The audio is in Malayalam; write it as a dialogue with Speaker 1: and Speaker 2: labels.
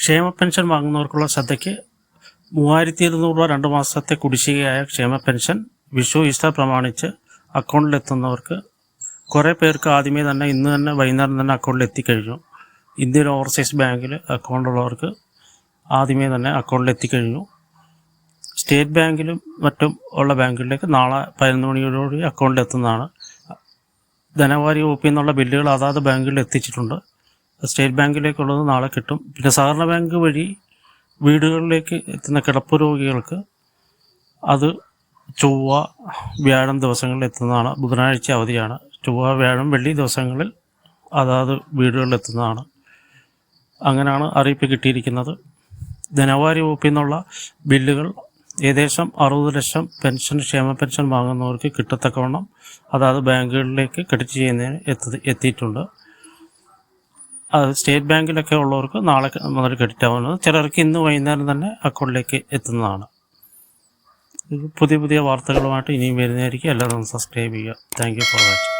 Speaker 1: ക്ഷേമ പെൻഷൻ വാങ്ങുന്നവർക്കുള്ള ശ്രദ്ധയ്ക്ക് മൂവായിരത്തി ഇരുന്നൂറ് രൂപ രണ്ട് മാസത്തെ കുടിശ്ശികയായ ക്ഷേമ പെൻഷൻ വിഷു ഈസ്റ്റർ പ്രമാണിച്ച് അക്കൗണ്ടിലെത്തുന്നവർക്ക് കുറേ പേർക്ക് ആദ്യമേ തന്നെ ഇന്ന് തന്നെ വൈകുന്നേരം തന്നെ അക്കൗണ്ടിൽ എത്തിക്കഴിഞ്ഞു ഇന്ത്യൻ ഓവർസീസ് ബാങ്കിൽ അക്കൗണ്ടുള്ളവർക്ക് ആദ്യമേ തന്നെ അക്കൗണ്ടിൽ എത്തിക്കഴിഞ്ഞു സ്റ്റേറ്റ് ബാങ്കിലും മറ്റും ഉള്ള ബാങ്കുകളിലേക്ക് നാളെ പതിനൊന്ന് മണിയോടുകൂടി അക്കൗണ്ടിൽ എത്തുന്നതാണ് ധനവാരി വകുപ്പിൽ നിന്നുള്ള ബില്ലുകൾ അതാത് ബാങ്കുകളിൽ എത്തിച്ചിട്ടുണ്ട് സ്റ്റേറ്റ് ബാങ്കിലേക്കുള്ളത് നാളെ കിട്ടും. പിന്നെ സഹകരണ ബാങ്ക് വഴി വീടുകളിലേക്ക് എത്തുന്ന കിടപ്പ് രോഗികൾക്ക് അത് ചൊവ്വ വ്യാഴം ദിവസങ്ങളിൽ എത്തുന്നതാണ്. ബുധനാഴ്ച അവധിയാണ്. ചൊവ്വ വ്യാഴം വെള്ളി ദിവസങ്ങളിൽ അതാത് വീടുകളിൽ എത്തുന്നതാണ്. അങ്ങനെയാണ് അറിയിപ്പ് കിട്ടിയിരിക്കുന്നത്. ധനവാരി വകുപ്പിൽ നിന്നുള്ള ബില്ലുകൾ ഏകദേശം അറുപത് ലക്ഷം പെൻഷൻ ക്ഷേമ പെൻഷൻ വാങ്ങുന്നവർക്ക് കിട്ടത്തക്കവണ്ണം അതാത് ബാങ്കുകളിലേക്ക് ക്രെഡിറ്റ് ചെയ്യുന്നതിന് എത്തി എത്തിയിട്ടുണ്ട്. അത് സ്റ്റേറ്റ് ബാങ്കിലൊക്കെ ഉള്ളവർക്ക് നാളെ മുതൽ ക്രെഡിറ്റ് ആവുന്നത് ചിലർക്ക് ഇന്ന് വൈകുന്നേരം തന്നെ അക്കൗണ്ടിലേക്ക് എത്തുന്നതാണ്. പുതിയ പുതിയ വാർത്തകളുമായിട്ട് ഇനിയും വരുന്നതായിരിക്കും. എല്ലാവരും സബ്സ്ക്രൈബ് ചെയ്യുക. Thank you for watching